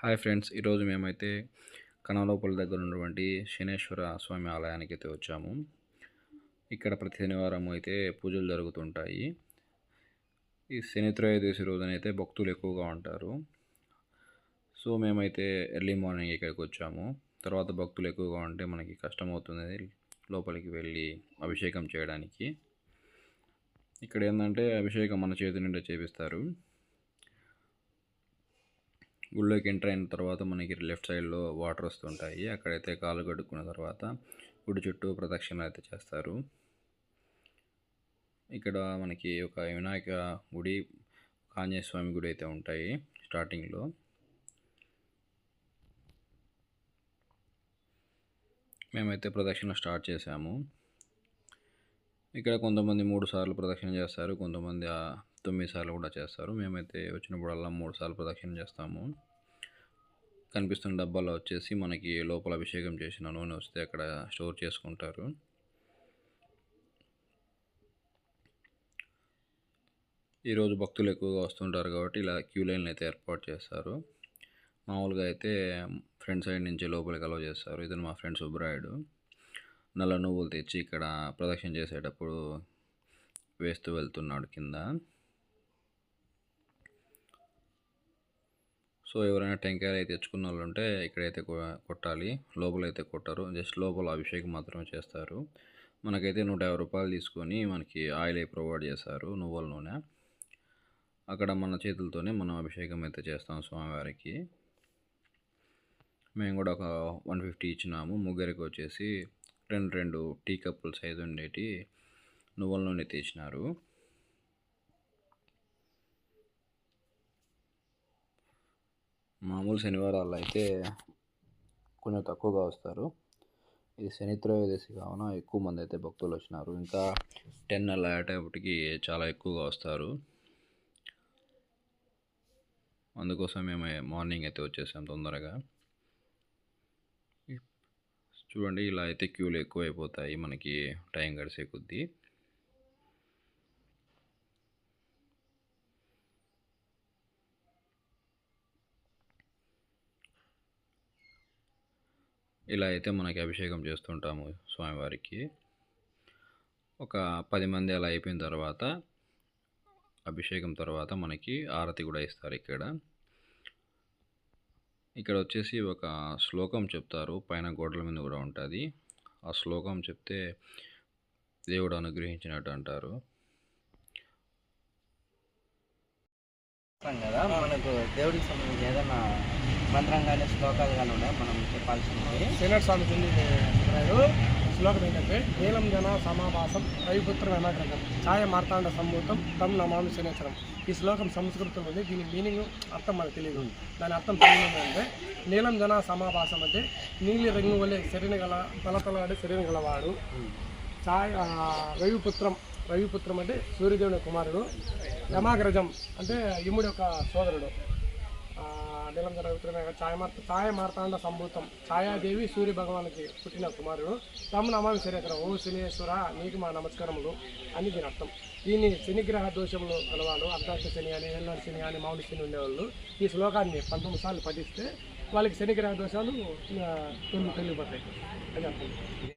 Hi friends ఈరోజు మేమైతే కనవలోపల దగ్గర ఉన్నటువంటి శనేశ్వర స్వామి ఆలయానికి అయితే వచ్చాము. ఇక్కడ ప్రతి శనివారం అయితే పూజలు జరుగుతుంటాయి. ఈ శని త్రయోదశి రోజునైతే భక్తులు ఎక్కువగా ఉంటారు. సో మేమైతే ఎర్లీ మార్నింగ్ ఇక్కడికి వచ్చాము. తర్వాత భక్తులు ఎక్కువగా ఉంటే మనకి కష్టం అవుతుంది లోపలికి వెళ్ళి అభిషేకం చేయడానికి. ఇక్కడ ఏంటంటే అభిషేకం మన చేతి నుండి చేపిస్తారు. గుళ్ళోకి ఎంటర్ అయిన తర్వాత మనకి లెఫ్ట్ సైడ్లో వాటర్ వస్తుంటాయి. అక్కడైతే కాలు కడుక్కున్న తర్వాత గుడి చుట్టూ ప్రదక్షిణ అయితే చేస్తారు. ఇక్కడ మనకి ఒక వినాయక గుడి ఆంజనేయ స్వామి గుడి అయితే ఉంటాయి స్టార్టింగ్లో. మేమైతే ప్రదక్షిణ స్టార్ట్ చేసాము. ఇక్కడ కొంతమంది మూడు సార్లు ప్రదక్షిణ చేస్తారు. కొంతమంది తొమ్మిది సార్లు కూడా చేస్తారు. మేమైతే వచ్చినప్పుడల్లా మూడు సార్లు ప్రదక్షిణ చేస్తాము. కనిపిస్తున్న డబ్బాలో వచ్చేసి మనకి లోపల అభిషేకం చేసిన నూనె వస్తే అక్కడ స్టోర్ చేసుకుంటారు. ఈరోజు భక్తులు ఎక్కువగా వస్తుంటారు కాబట్టి ఇలా క్యూ లైన్లు అయితే ఏర్పాటు చేస్తారు. మామూలుగా అయితే ఫ్రంట్ సైడ్ నుంచి లోపలికి అలవ్ చేస్తారు. ఇతను మా ఫ్రెండ్ సుబ్బరాయుడు. నల్ల నువ్వులు తెచ్చి ఇక్కడ ప్రదక్షిణ చేసేటప్పుడు వేస్తూ వెళ్తున్నాడు కింద. సో ఎవరైనా టెంకాయలు అయితే తెచ్చుకున్న వాళ్ళు ఉంటే ఇక్కడైతే కొట్టాలి. లోపలైతే కొట్టరు. జస్ట్ లోపల అభిషేకం మాత్రమే చేస్తారు. మనకైతే నూట యాభై రూపాయలు తీసుకొని మనకి ఆయిల్ అయి ప్రొవైడ్ చేస్తారు నువ్వుల నూనె. అక్కడ మన చేతులతోనే మనం అభిషేకం అయితే చేస్తాం స్వామివారికి. మేము కూడా ఒక వన్ ఫిఫ్టీ ఇచ్చినాము. ముగ్గురికి వచ్చేసి రెండు రెండు టీ కప్పుల సైజు ఉండేటి నువ్వుల నూనె తీసినారు మామూలు శనివారాల్లో అయితే కొంచెం తక్కువగా వస్తారు. ఇది శని త్రయోదశి కావున ఎక్కువ మంది అయితే భక్తులు వచ్చినారు. ఇంకా టెన్ అలా అయ్యేటప్పటికి చాలా ఎక్కువగా వస్తారు. అందుకోసం మేము మార్నింగ్ అయితే వచ్చేసాం తొందరగా. చూడండి ఇలా అయితే క్యూలు ఎక్కువ అయిపోతాయి మనకి టైం గడిసే కొద్దీ. ఇలా అయితే మనకి అభిషేకం చేస్తుంటాము స్వామివారికి. ఒక పది మంది అలా అయిపోయిన తర్వాత అభిషేకం తర్వాత మనకి ఆరతి కూడా ఇస్తారు ఇక్కడ. ఇక్కడ వచ్చేసి ఒక శ్లోకం చెప్తారు పైన గోడల మీద కూడా ఉంటుంది. ఆ శ్లోకం చెప్తే దేవుడు అనుగ్రహించినట్టు అంటారు. కదా మనకు దేవుడికి సంబంధించి ఏదైనా మంత్రం కానీ శ్లోకాలు కానీ ఉన్నాయి. మనం చెప్పాల్సింది. శ్రీనాథ స్వామి చెందిన శ్లోకం ఏంటంటే నీలం జన సమాభాసం రవిపుత్ర నమగ్రహం ఛాయ మార్తాండ సంభూతం తమ్ నమామి శనేశ్వరం. ఈ శ్లోకం సంస్కృతం ఉంది. దీని మీనింగ్ అర్థం మనకు తెలియదు దాని అర్థం తెలియదు అంటే నీలం జన సమాభాసం అంటే నీలి రంగు వలె శరీరం గల తలతలాడే శరీరం గలవాడు. ఛాయ రవిపుత్రం రవిపుత్రం అంటే సూర్యదేవుని కుమారుడు. యమాగ్రజం అంటే యముడి యొక్క సోదరుడు. నీలం జరుగుతున్న ఛాయ ఛాయ మార్తాండ సంభూతం. ఛాయాదేవి సూర్య భగవానికి పుట్టిన కుమారుడు. తమ నమామి శనేశ్వరం ఓ శనేశ్వర నీకు మా నమస్కారములు అని దీని అర్థం. దీన్ని శనిగ్రహ దోషములు కలవాళ్ళు అర్ధార్థ శని అని ఎల్లారి శని అని మౌని శని ఉండేవాళ్ళు. ఈ శ్లోకాన్ని పంతొమ్మిది సార్లు పఠిస్తే వాళ్ళకి శనిగ్రహ దోషాలు తొలి తొలిగిపోతాయి అది అర్థం.